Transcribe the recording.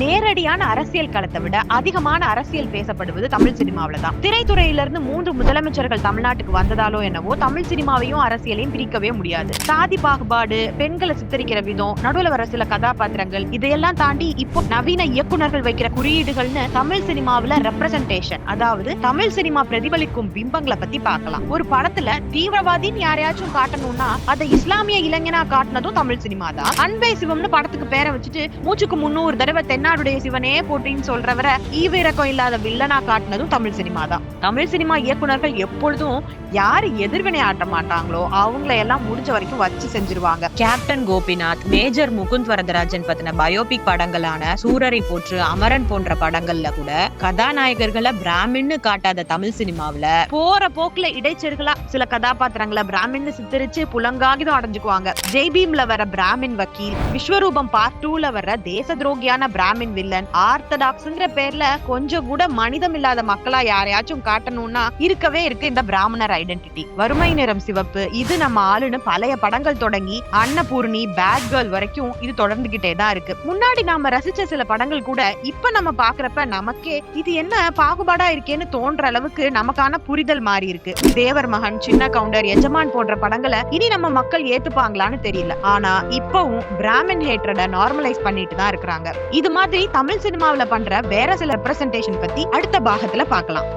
நேரடியான அரசியல் களத்தை விட அதிகமான அரசியல் பேசப்படுவது தமிழ் சினிமாவில தான். திரைத்துறையில இருந்து மூன்று முதலமைச்சர்கள் தமிழ்நாட்டுக்கு வந்ததாலோ என்னவோ தமிழ் சினிமாவையும் அரசியலையும் பிரிக்கவே முடியாது. சாதி பாகுபாடு பெண்களை சித்தரிக்கிற விதம் நடுவுல வர சில கதாபாத்திரங்கள் இதையெல்லாம் தாண்டி இப்போ நவீன இயக்குனர்கள் வைக்கிற குறியீடுகள்னு தமிழ் சினிமாவில ரெப்ரசன்டேஷன் அதாவது தமிழ் சினிமா பிரதிபலிக்கும் பிம்பங்களை பத்தி பார்க்கலாம். ஒரு படத்துல தீவிரவாதின்னு யாரையாச்சும் காட்டணும்னா அதை இஸ்லாமிய இளைஞனா காட்டினதும் தமிழ் சினிமா தான் அன்பே சிவம்னு படத்துக்கு பேரை வச்சுட்டு மூச்சுக்கு முன்னூறு தடவை தென்னாடுடைய சிவனே போட்டின்னு சொல்றவரை ஈவிரக்கம் இல்லாத வில்லனா காட்டினதும் தமிழ் சினிமா தான். தமிழ் சினிமா இயக்குனர்கள் எப்பொழுதும் யாரு எதிர்வினை ஆட்ட மாட்டாங்களோ அவங்கள எல்லாம் முடிஞ்ச வரைக்கும் வச்சு செஞ்சிருவாங்க. கேப்டன் கோபிநாத் மேஜர் முகுந்த் வரதராஜன் பத்தின பயோபிக் படங்களான சூரரை போற்று அமரன் போன்ற படங்கள்ல கூட கதாநாயகர்களை பிராமின்னு காட்டாத தமிழ் சினிமாவுல போற போக்குல இடைச்செருகளா சில கதாபாத்திரங்களை பிராமின்னு சித்தரிச்சு புலங்காகிதம் அடைஞ்சுக்குவாங்க. ஜெய்பீம்ல வர பிராமின் வக்கீல் விஸ்வரூபம் பார்ட் டூல வர தேச துரோகியான பிராமின் வில்லன். ஆர்த்தடாக்ஸ்ங்கிற பேர்ல கொஞ்சம் கூட மனிதம் இல்லாத மக்களா யாரையாச்சும் காட்டணும்னா இருக்கவே இருக்கு இந்த பிராமணர் ஐடென்டிட்டி. வறுமை நிறம் சிவப்பு. இது நம்ம ஆளுன்னு பழைய படங்கள் தொடங்கி அன்னபூர்ணி பேட் கேர்ள் வரைக்கும் இது தொடர்ந்துகிட்டே தான் இருக்கு. முன்னாடி நாம ரசிச்ச சில படங்கள் கூட இப்ப நம்ம பாக்குறப்ப நமக்கே இது என்ன பாகுபாடா இருக்கேன்னு தோன்ற அளவுக்கு நமக்கான புரிதல் மாறி இருக்கு. தேவர் மகன் சின்ன கவுண்டர் எஜமான் போன்ற படங்களை இனி நம்ம மக்கள் ஏத்துப்பாங்களான்னு தெரியல. ஆனா இப்பவும் பிராமின் ஹேட்ரட நார்மலைஸ் பண்ணிட்டு தான் இருக்கிறாங்க. இது மாதிரி தமிழ் சினிமாவில பண்ற வேற சில ரெப்ரசன்டேஷன் பத்தி அடுத்த பாகத்துல பார்க்கலாம்.